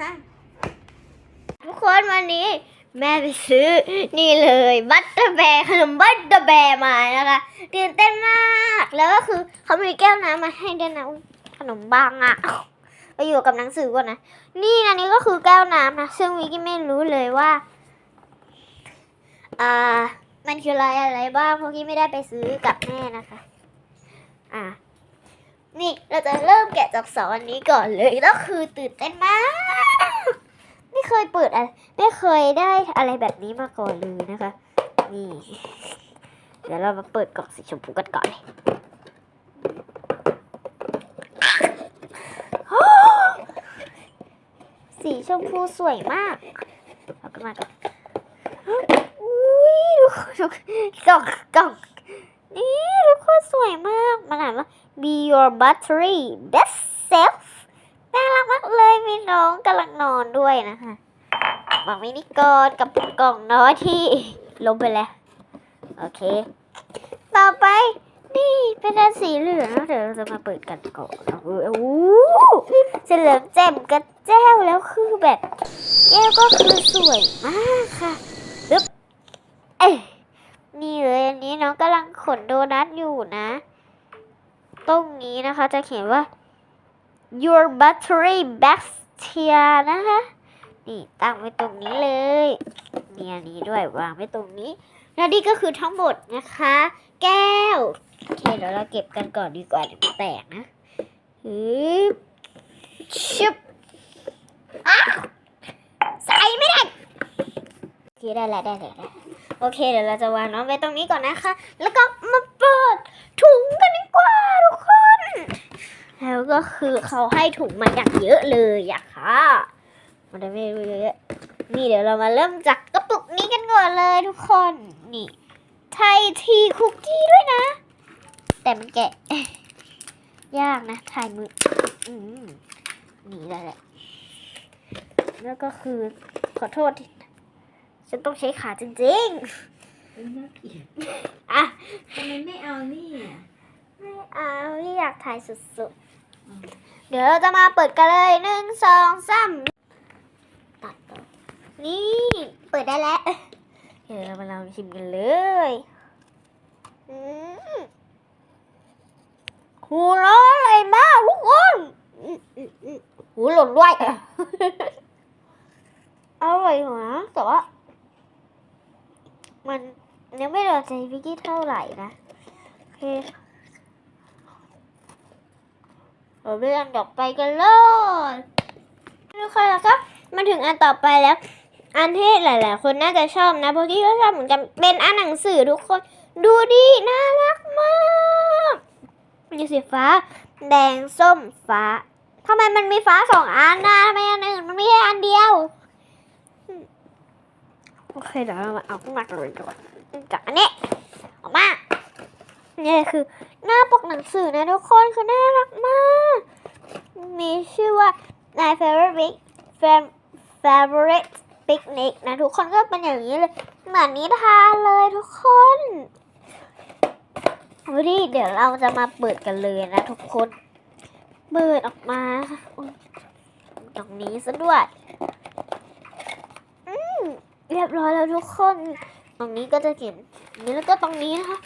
สามทุกคนวันนี้ แม่ไปซื้อนี่เลยบัตเตอร์แบร์ขนมบัตเตอร์แบร์มานะคะตื่นเต้นมากแล้วก็คือเขามีแก้วน้ำมาให้ด้วยนะอุ๊ยขนมบางอะไปอยู่กับหนังสือก่อนนะ นี่อันนี้ก็คือแก้วน้ำนะซึ่งวิกกี้ไม่รู้เลยว่าอ่ามันคืออะไรอะไรบ้างเพราะกี้ไม่ได้ไปซื้อกับแม่นะคะ อ่า นี่เราจะเริ่มแกะจากสองอันนี้ก่อนเลยแล้วคือตื่นเต้นมาก ไม่เคยเปิดอะไรไม่เคยได้อะไรแบบนี้มาก่อนเลยนะคะ นี่ เดี๋ยวเรามาเปิดกล่องสีชมพูกันก่อนเลยสีชมพูสวยมากเอากันมาก่อนอุ้ยกคนทุกกล่องกล่องนี่ทุกคนสวยมากมันอ่านว่า be your battery best self น่ารักมากเลยมีน้องกำลังนอนด้วยนะคะบอกมินิกรกับกล่องน้อยที่ลงไปแล้ว โอเค ต่อไปนี่เป็นอันสีเหลืองเดี๋ยวเราจะมาเปิดกันก่อนนะโอ้โหสีเหลืองแจ่มกระแจ้วแล้วคือแบบแก้วก็คือสวยมากค่ะปึ๊บเอ้ยนี่เลยอันนี้น้องกำลังขนโดนัทอยู่นะ ตรงนี้นะคะ จะเขียนว่า your battery bacteria นะคะ นี่ตั้งไว้ตรงนี้เลยมีอันนี้ด้วยวางไว้ตรงนี้ และนี่ก็คือทั้งหมดนะคะ แก้ว โอเคเดี๋ยวเราเก็บกันก่อนดีกว่าเดี๋ยวแตกนะฮึบชุบอ้าวใส่ไม่ได้โอเคได้แล้วได้แล้วได้แล้วโอเคเดี๋ยวเราจะวางน้องไว้ตรงนี้ก่อนนะคะ แล้วก็มาเปิดถุงกันดีกว่าทุกคน แล้วก็คือเขาให้ถุงมาอย่างเยอะเลยอะค่ะมันได้ไม่รู้เยอะๆนี่เดี๋ยวเรามาเริ่มจากกระปุกนี้กันก่อนเลยทุกคนนี่ไทยทีคุกกี้ด้วยนะ แต่มันแกะยากนะถ่ายมืออืมนี่แหละแหละแล้วก็คือขอโทษที่ฉันต้องใช้ขาจริงน่าเกลียดๆอะทำไมไม่เอานี่อะไม่เอาที่อยากถ่ายสุดๆ เดี๋ยวเราจะมาเปิดกันเลยหนึ่งสองสามตัดต่อนี่เปิดได้แล้วเดี๋ยวเรามาลองชิมกันเลยหูร้อนอะไรมากทุกคนหูหล่นด้วยอร่อยอยู่นแต่ว่า มันยังไม่โดนใจวิกกี้เท่าไหร่นะโอเค เรื่องต่อไปกันเลยทุกคนแล้วก็มาถึงอันต่อไปแล้ว อันที่หลาย ๆ คนน่าจะชอบนะเพราะที่ก็ชอบเหมือนกันเป็นอันหนังสือทุกคน ดูดิน่ารักมากมีสีฟ้า แดงส้มฟ้าทำไมมันมีฟ้าสองอันนะทำไมอันอื่นมันม่ใช่อันเดียวโอเคเดี๋ยวเราเอาขึ้นมากันเลยดีกว่าจากอันนี้ออกมา นี่คือหน้าปกหนังสือนะทุกคนคือน่ารักมาก มีชื่อว่า My Favorite Big Favorite Picnic นะทุกคนก็เป็นอย่างนี้เลย เหมือนนิทานเลยทุกคนเอาดิเดี๋ยวเราจะมาเปิดกันเลยนะทุกคน เปิดออกมาตรงนี้ซะด้วย อืมเรียบร้อยแล้วทุกคน ตรงนี้ก็จะเขียนนนี้แล้วก็ตรงนี้นะคะ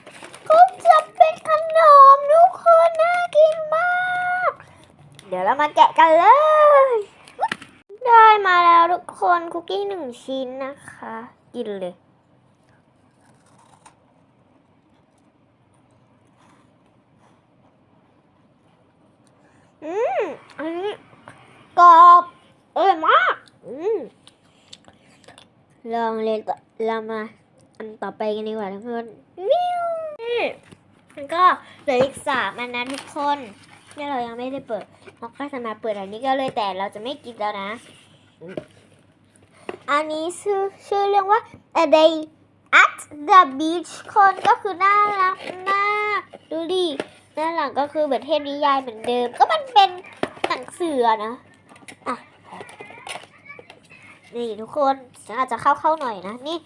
ก็จะเป็นขนมทุกคนน่ากินมาก เดี๋ยวเรามาแกะกันเลย ได้มาแล้วทุกคนคุกกี้หนึ่งชิ้นนะคะ กินเลย อืม อันนี้กรอบเอร่อยมาก อืม ลองเลยเรามาอันต่อไปกันดีกว่าทุกคนวิว มันก็เหลืออีกสามอันนะทุกคนที่เรายังไม่ได้เปิดเราก็จะมาเปิดอันนี้ก็เลยแต่เราจะไม่กินแล้วนะ อันนี้ชื่อชื่อเรื่องว่า A Day at the Beach คนก็คือน่ารักมากดูดิด้านหลังก็คือเหมือนเทพนิยายเหมือนเดิม ก็มันเป็นหนังสือนะอะนี่ทุกคนฉันอาจจะเข้าๆหน่อยนะ นี่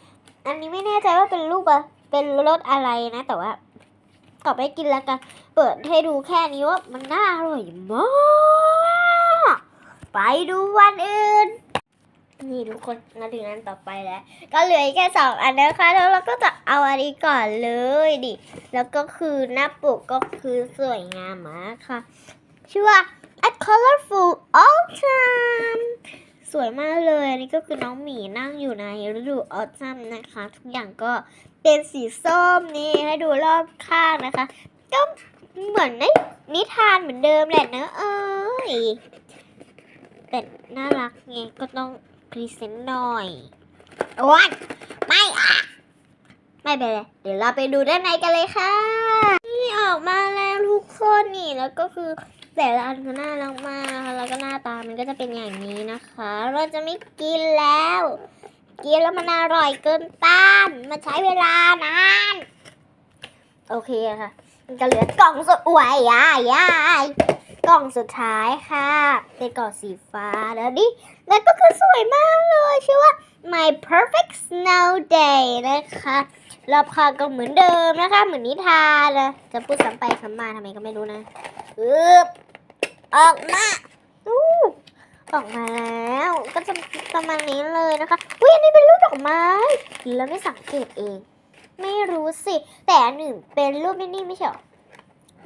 อันนี้ไม่แน่ใจว่าเป็นรูปอะ เป็นรสอะไรนะ แต่ว่าก็ไปกินแล้วกัน เปิดให้ดูแค่นี้ว่ามันน่าอร่อยมาก ไปดูวันอื่น นี่ทุกคนมาถึงอันต่อไปแล้ว ก็เหลือแค่สองอันนะคะแล้วเราก็จะเอาอันนี้ก่อนเลยดิ แล้วก็คือหน้าปกก็คือสวยงามมากค่ะ ชื่อว่า a colorful autumn สวยมากเลยอันนี้ก็คือน้องหมีนั่งอยู่ในฤดู autumn นะคะ ทุกอย่างก็เป็นสีส้มนี่ให้ดูรอบข้างนะคะก็เหมือนในนิทานเหมือนเดิมแหละเนอะเอ้ยแต่น่ารักไงก็ต้องพรีเซนต์หน่อยโอ้ยไม่อะไม่เป็นไรเดี๋ยวเราไปดูด้านในกันเลยค่ะ นี่ออกมาแล้วทุกคนนี่แล้วก็คือ แต่ละอันก็น่ารักมาก แล้วก็หน้าตามันก็จะเป็นอย่างนี้นะคะ เราจะไม่กินแล้ว กินแล้วมันอร่อยเกินต้าน มันใช้เวลานาน โอเคค่ะ มันก็เหลือกล่องสุดอวยยายยายกล่องสุดท้ายค่ะ เป็นกล่องสีฟ้าแล้วนี่แล้วก็คือสวยมากเลย ชื่อว่า My Perfect Snow Day นะคะรอบคาก็เหมือนเดิมนะคะ เหมือนนิทานนะจะพูดซ้ำไปซ้ำมาทำไมก็ไม่รู้นะอึบ ออกมาอู้ออกมาแล้ว ก็จะประมาณนี้เลยนะคะอุ้ยอันนี้เป็นรูปดอกไม้แล้วไม่สังเกตเอง ไม่รู้สิ แต่อันหนึ่งเป็นรูปนี่นี่ไม่ใช่หรอ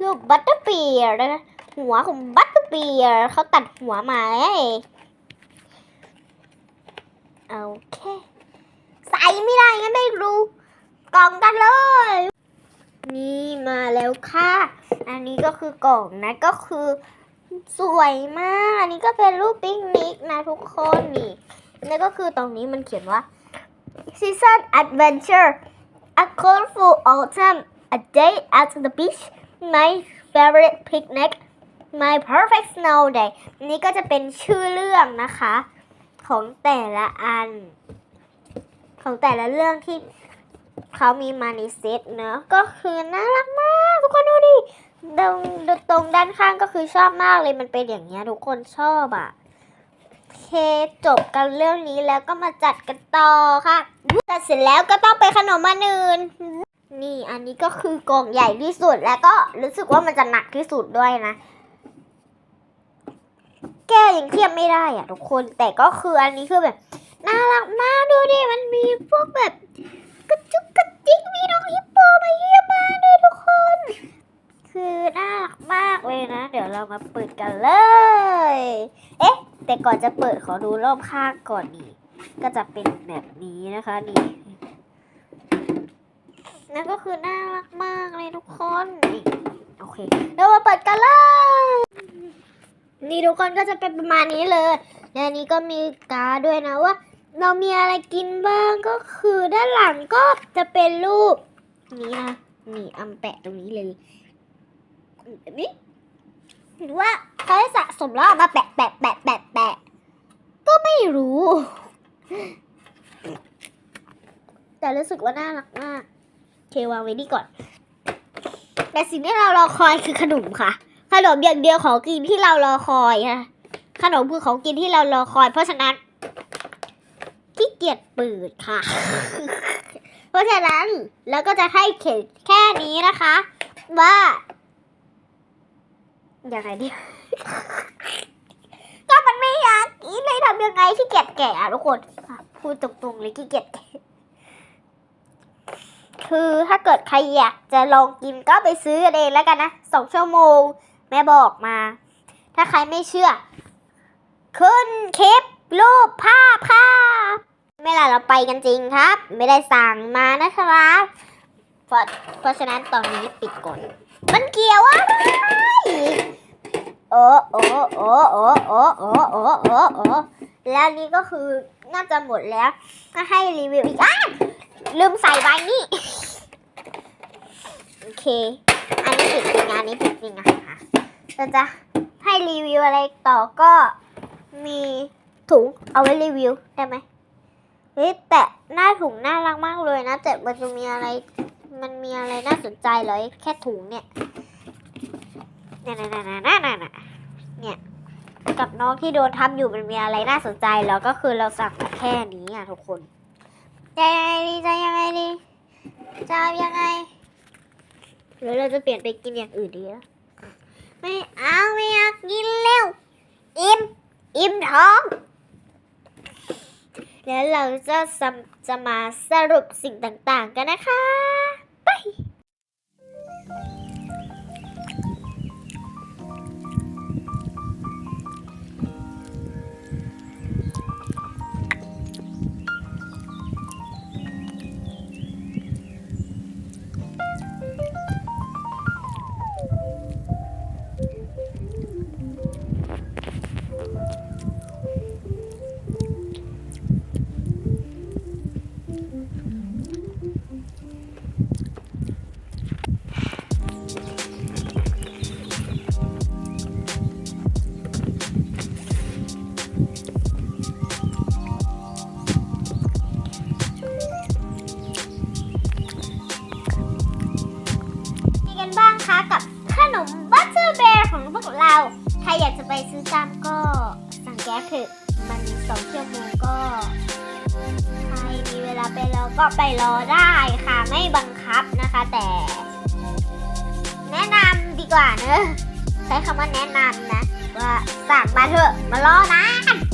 รูปบัตเตอร์เปียร์นะคะหัวของบัตเตอร์เปียร์เขาตัดหัวมาไงโอเค ใส่ไม่ได้งั้นไม่รู้กล่องกันเลย นี่มาแล้วค่ะ อันนี้ก็คือกล่องนะก็คือ สวยมาก อันนี้ก็เป็นรูปปิกนิกนะทุกคนนี่แล้วก็คือตรงนี้มันเขียนว่า Season Adventure A colorful autumn, a day at the beach, my favorite picnic, my perfect snow day นี่ก็จะเป็นชื่อเรื่องนะคะ ของแต่ละอัน ของแต่ละเรื่องที่เขามีมาในเซตเนอะก็คือน่ารักมาก ทุกคนดูดิ รงด้านข้างก็คือชอบมากเลยมันเป็นอย่างเงี้ยทุกคนชอบอะ่ะเคจบกันเรื่องนี้แล้วก็มาจัดกันต่อค่ะจัดเสร็จแล้วก็ต้องไปขนมมานืนนี่อันนี้ก็คือกล่องใหญ่ที่สุดแล้วก็รู้สึกว่ามันจะหนักที่สุดด้วยนะ แก้ยังเทียบไม่ได้อะทุกคนแต่ก็คืออันนี้คือแบบน่ารักมากดูดิมันมีพวกแบบกระจุกกระจิกมีน้องฮิปโปมาเยี่ยมมากเลย คือน่ารักมากเลยนะ เดี๋ยวเรามาเปิดกันเลย เอ๊ะ แต่ก่อนจะเปิดขอดูรอบข้างก่อนนี่ก็จะเป็นแบบนี้นะคะนี่นั่นก็คือน่ารักมากเลยทุกคนนี่โอเคเรามาเปิดกันเลยนี่ทุกคนก็จะเป็นประมาณนี้เลย และนี้ก็มีกาด้วยนะว่า เรามีอะไรกินบ้างก็คือด้านหลังก็จะเป็นรูปนี้นะนี่อำแปะตรงนี้เลย แบบนี้หรือว่าเขาให้สะสมแล้วเอามาแปะแปะแปะแปะแปะก็ไม่รู้ แต่รู้สึกว่าน่ารักมากเควางไว้นี่ก่อน แต่สิ่งที่เรารอคอยคือขนมค่ะ ขนมอย่างเดียวของกินที่เรารอคอยค่ะขนมคือของกินที่เรารอคอย เพราะฉะนั้นขี้เกียจเปิดค่ะ เพราะฉะนั้นเราก็จะให้เขียนแค่นี้นะคะ ว่า ย่างไรดี ก็มันไม่อยากกินเลยทำยังไงขี้เกียจแกะอะทุกคนพูดตรงๆเลยขี้เกียจแกะคือถ้าเกิดใครอยากจะลองกินก็ไปซื้อเองแล้วกันนะสองชั่วโมง แม่บอกมา ถ้าใครไม่เชื่อ ขึ้นคลิปรูปภาพค่ะไม่ล่ะเราไปกันจริงครับ ไม่ได้สั่งมานะครับเพราะเพราะฉะนั้นตอนนี้ปิดก่อน มันเกี่ยวอะไรโอ้โอ้โอ้โอ้โอ้โอ้โอ้โอ้โอ้แล้วนี่ก็คือน่าจะหมดแล้ว ก็ให้รีวิวอีกอะลืมใส่ใบนี่โอเค อันนี้ผิดจริงอันนี้ผิดจริงนะค่ะเราจะให้รีวิวอะไรต่อก็มีถุงเอาไว้รีวิวได้ไหมเฮ้ยแต่หน้าถุงน่ารักมากเลยนะแต่มันจะมีอะไร มันมีอะไรน่าสนใจเลยแค่ถุงเนี่ยเนี่ยเนี่ยเนี่ยเนี่ยเนี่ยเนี่ยกับน้องที่โดนทำอยู่มันมีอะไรน่าสนใจแล้วก็คือเราสั่งมาแค่นี้อะทุกคนจะยังไงดีจะยังไงดีจะยังไงหรือเราจะเปลี่ยนไปกินอย่างอื่นดีอะไม่เอาไม่อยากกินเร็วอิ่มอิ่มท้องแล้วเราจะจะมาสรุปสิ่งต่างๆกันนะคะ ไปมีกันบ้างคะกับขนมบัตเตอร์เบร์ของพวกเรา ใครอยากจะไปซื้อตามก็สั่งแก๊สเถอะมันสองชั่วโมงก็ ใครมีเวลาไปรอก็ไปรอได้ค่ะ ไม่บังคับนะคะแต่ แนะนำดีกว่าเนอะใช้คำว่าแนะนำนะ ว่าสั่งมาเถอะมารอนาน